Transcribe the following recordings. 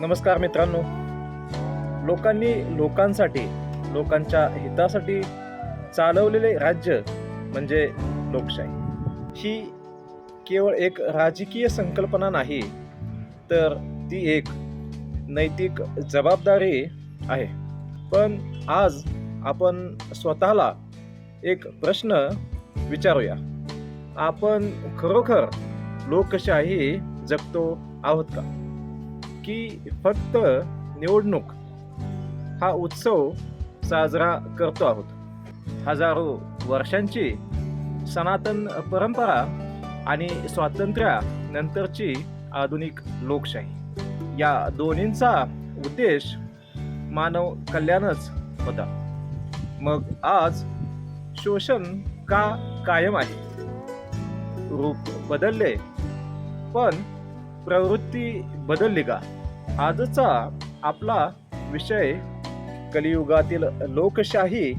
नमस्कार मित्रांनो. लोकांनी लोकांसाठी लोकांच्या हितासाठी चालवलेले राज्य म्हणजे लोकशाही. ही केवळ एक राजकीय संकल्पना नाही तर ती एक नैतिक जबाबदारी आहे. पण आज आपण स्वतःला एक प्रश्न विचारूया. आपण खरोखर लोकशाही जगतो आहोत का? की फक्त निवडणूक हा उत्सव साजरा करतो आहोत. हजारो वर्षांची सनातन परंपरा आणि स्वातंत्र्यानंतरची आधुनिक लोकशाही. या दोन्हींचा उद्देश मानव कल्याणच होता. मग आज शोषण का कायम आहे? रूप बदलले पण प्रवृत्ती बदलली का? आजचा आपला विषय कलियुगातील लोकशाही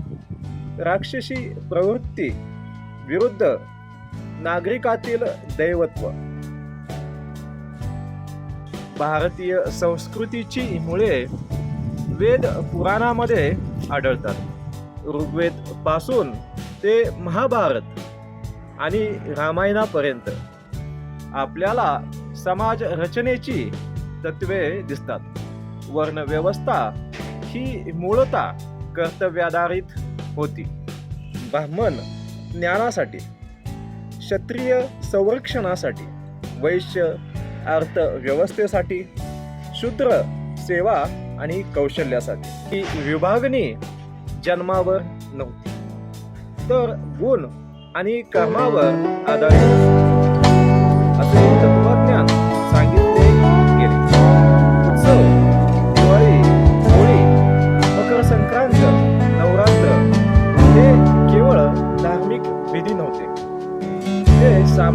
राक्षसी प्रवृत्ती विरुद्ध नागरिकातील दैवत्व. भारतीय संस्कृतीची मुळे वेद पुराणामध्ये आढळतात. ऋग्वेदपासून ते महाभारत आणि रामायणापर्यंत. आपल्याला समाज रचनेची तत्वे दिसतात. वर्णव्यवस्था ही मूळतः कर्तव्याधारित होती. ब्राह्मण ज्ञानासाठी क्षत्रिय संरक्षणासाठी वैश्य अर्थव्यवस्थेसाठी शूद्र सेवा आणि कौशल्यासाठी. ही विभागणी जन्मावर नव्हती. तर गुण आणि कर्मावर आधारित असे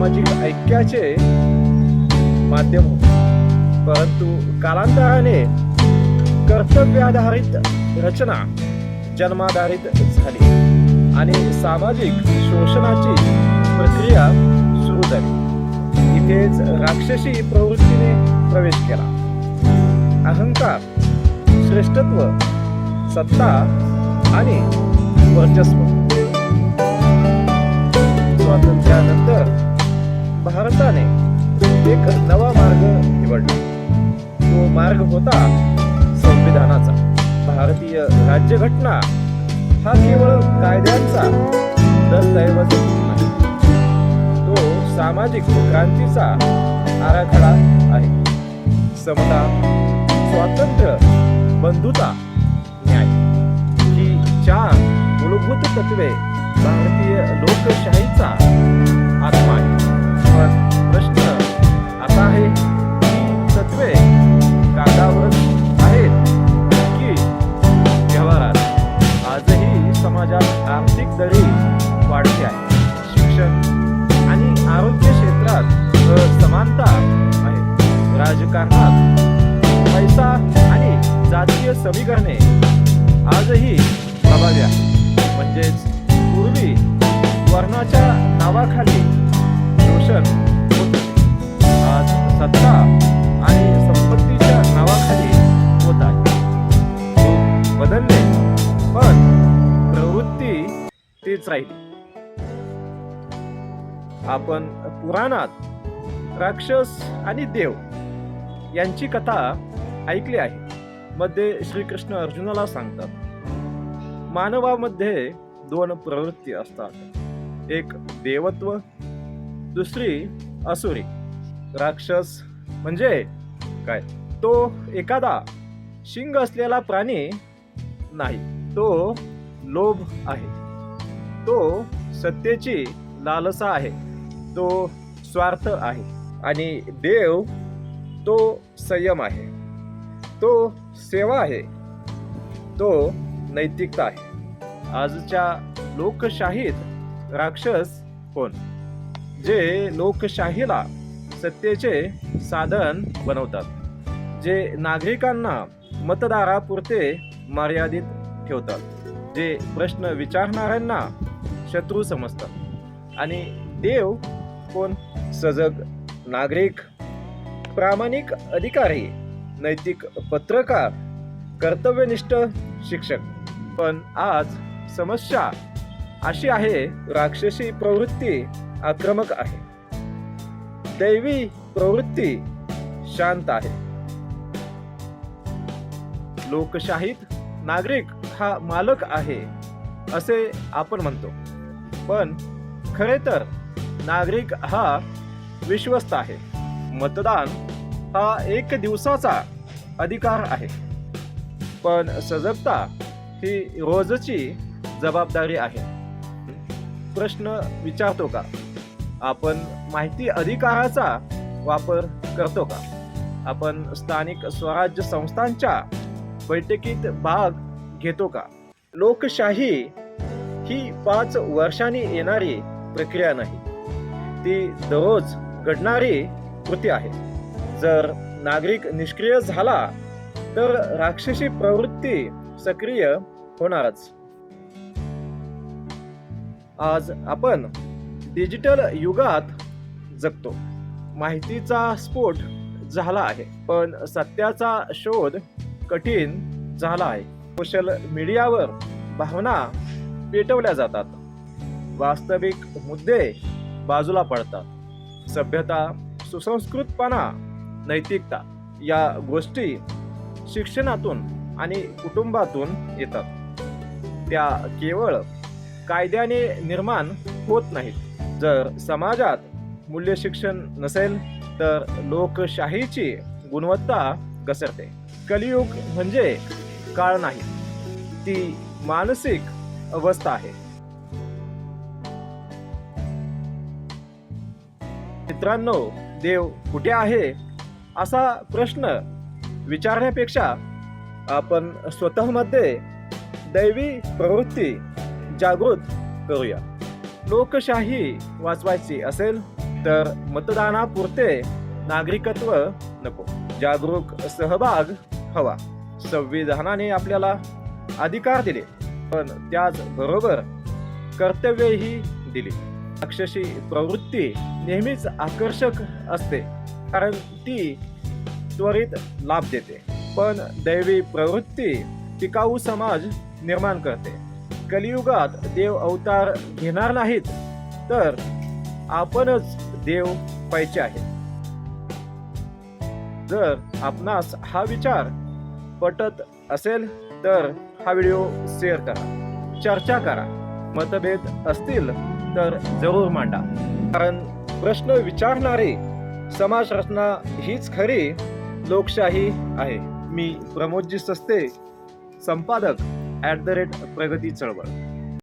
सामाजिक ऐक्याचे माध्यम होते. परंतु कालांतराने कर्तव्याधारित रचना जन्माधारित झाली आणि सामाजिक शोषणाची प्रक्रिया सुरू झाली. इथेच राक्षसी प्रवृत्तीने प्रवेश केला. अहंकार श्रेष्ठत्व सत्ता आणि वर्चस्व. स्वातंत्र्यानंतर भारताने एक नवा मार्ग निवडला. तो मार्ग होता संविधानाचा. भारतीय राज्यघटना हा केवळ कायद्यांचा दस्तऐवज नाही. तो सामाजिक क्रांतीचा आराखडा आहे. समता स्वातंत्र्य बंधुता न्याय ही चार मूलभूत तत्वे भारतीय लोकशाहीचा आत्मा आहे प्रश्न असा आहे की तत्वे कागदावर आहेत की व्यवहारात? आजही समाजात आर्थिक दरी वाढते आहे. शिक्षण आणि आरोग्य क्षेत्रात समानता आहे. राजकारणात पैसा आणि जातीय समीकरणे आजही प्रभावी आहे म्हणजेच पूर्वी वर्णाच्या नावाखाली शोषण सत्ता आणि संपत्तीच्या नावाखाली होत आहे. लोक बदलले पण प्रवृत्ती तीच राहिली. आपण पुराणात राक्षस आणि देव यांची कथा ऐकली आहे. मध्ये श्रीकृष्ण अर्जुनाला सांगतात मानवामध्ये दोन प्रवृत्ती असतात. एक देवत्व दुसरी असुरी. राक्षस म्हणजे काय? तो एखादा शिंग असलेला प्राणी नाही. तो लोभ आहे. तो सत्तेची लालसा आहे. तो स्वार्थ आहे. आणि देव तो संयम आहे. तो सेवा आहे. तो नैतिकता आहे. आजच्या लोकशाहीत राक्षस कोण? जे लोकशाहीला सत्तेचे साधन बनवतात जे नागरिकांना मतदारापुरते मर्यादित ठेवतात जे प्रश्न विचारणाऱ्यांना शत्रू समजतात. आणि देव कोण? सजग नागरिक प्रामाणिक अधिकारी नैतिक पत्रकार कर्तव्यनिष्ठ शिक्षक. पण आज समस्या अशी आहे राक्षसी प्रवृत्ती आक्रमक आहे. दैवी प्रवृत्ती शांत आहे. लोकशाहीत नागरिक हा मालक आहे असे आपण म्हणतो. पण खरे तर नागरिक हा विश्वस्त आहे. मतदान हा एक दिवसाचा अधिकार आहे. पण सजगता ही रोजची जबाबदारी आहे. प्रश्न विचारतो का? आपण माहिती अधिकाराचा वापर करतो का? आपण स्थानिक स्वराज्य संस्थांच्या बैठकीत भाग घेतो का? लोकशाही ही पाच वर्षांनी येणारी प्रक्रिया नाही. ती दररोज घडणारी कृती आहे. जर नागरिक निष्क्रिय झाला तर राक्षसी प्रवृत्ती सक्रिय होणारच. आज आपण डिजिटल युगात जगतो. माहितीचा स्फोट झाला आहे पण सत्याचा शोध कठीण झाला आहे. सोशल मीडियावर भावना पेटवल्या जातात. वास्तविक मुद्दे बाजूला पडतात. सभ्यता सुसंस्कृतपणा नैतिकता या गोष्टी शिक्षणातून आणि कुटुंबातून येतात. त्या केवळ कायद्याने निर्माण होत नाहीत. जर समाजात मूल्य शिक्षण नसेल तर लोकशाहीची गुणवत्ता घसरते. कलियुग म्हणजे काळ नाही ती मानसिक अवस्था आहे. मित्रांनो देव कुठे आहे? असा प्रश्न विचारण्यापेक्षा आपण स्वतःमध्ये दैवी प्रवृत्ती जागृत करूया. लोकशाही वाचवायची असेल तर मतदानापुरते नागरिकत्व नको. जागरूक सहभाग हवा. संविधानाने आपल्याला अधिकार दिले पण त्याचबरोबर कर्तव्यही दिली. राक्षसी प्रवृत्ती नेहमीच आकर्षक असते कारण ती त्वरित लाभ देते. पण दैवी प्रवृत्ती टिकाऊ समाज निर्माण करते. कलियुगात देव अवतार घेणार नाहीत तर आपणच देव पाहिजे आहे. जर आपणास हा विचार पटत असेल तर हा व्हिडिओ शेअर करा चर्चा करा मतभेद असतील तर जरूर मांडा. कारण प्रश्न विचारणारी समाज रचना हीच खरी लोकशाही आहे. मी प्रमोदजी सस्ते संपादक ॲट द रेट प्रगती चळवळ.